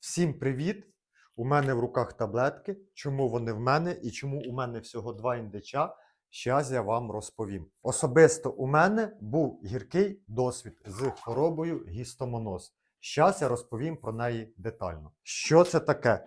Всім привіт! У мене в руках таблетки. Чому вони в мене і чому у мене всього два індича? Щас я вам розповім. Особисто у мене був гіркий досвід з хворобою гістомоноз. Щас я розповім про неї детально. Що це таке?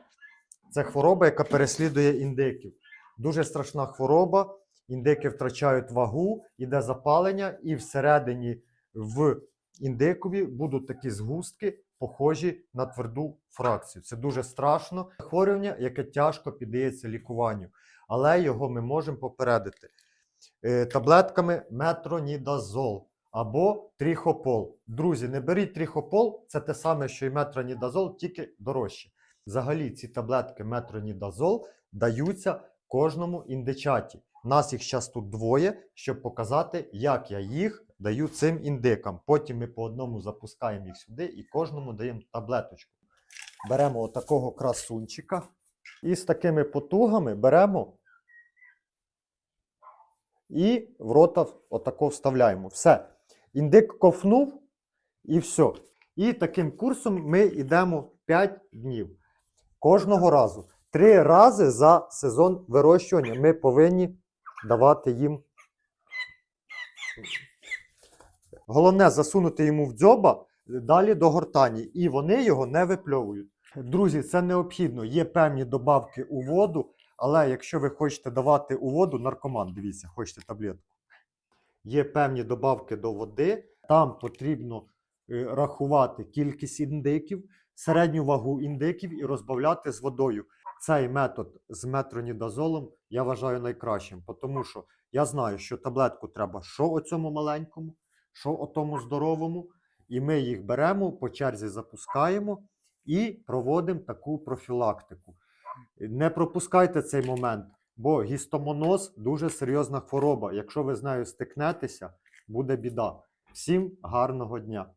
Це хвороба, яка переслідує індиків. Дуже страшна хвороба. Індики втрачають вагу, іде запалення, і всередині в індикові будуть такі згустки, похожі на тверду фракцію. Це дуже страшно. Захворювання, яке тяжко піддається лікуванню, але його ми можемо попередити е, таблетками метронідазол або тріхопол. Друзі, не беріть тріхопол, це те саме, що і метронідазол, тільки дорожче. Взагалі, ці таблетки метронідазол даються кожному індичаті. Нас їх зараз тут двоє, щоб показати, як я їх даю цим індикам. Потім ми по одному запускаємо їх сюди і кожному даємо таблеточку. Беремо отакого красунчика і з такими потугами беремо і в рота отако вставляємо. Все. Індик ковнув і все. І таким курсом ми йдемо 5 днів. Кожного разу. Три рази за сезон вирощування ми повинні давати їм. Головне засунути йому в дзьоба далі до гортані, і вони його не випльовують. Друзі, це необхідно. Є певні добавки у воду, але якщо ви хочете давати у воду, наркоман, дивіться, хочете таблетку. Є певні добавки до води, там потрібно е, рахувати кількість індиків, середню вагу індиків і розбавляти з водою. Цей метод з метронідазолом я вважаю найкращим, тому що я знаю, що таблетку треба що оцьому маленькому, що отому здоровому, і ми їх беремо, по черзі запускаємо і проводимо таку профілактику. Не пропускайте цей момент, бо гістомоноз дуже серйозна хвороба. Якщо ви з нею стикнетеся, буде біда. Всім гарного дня!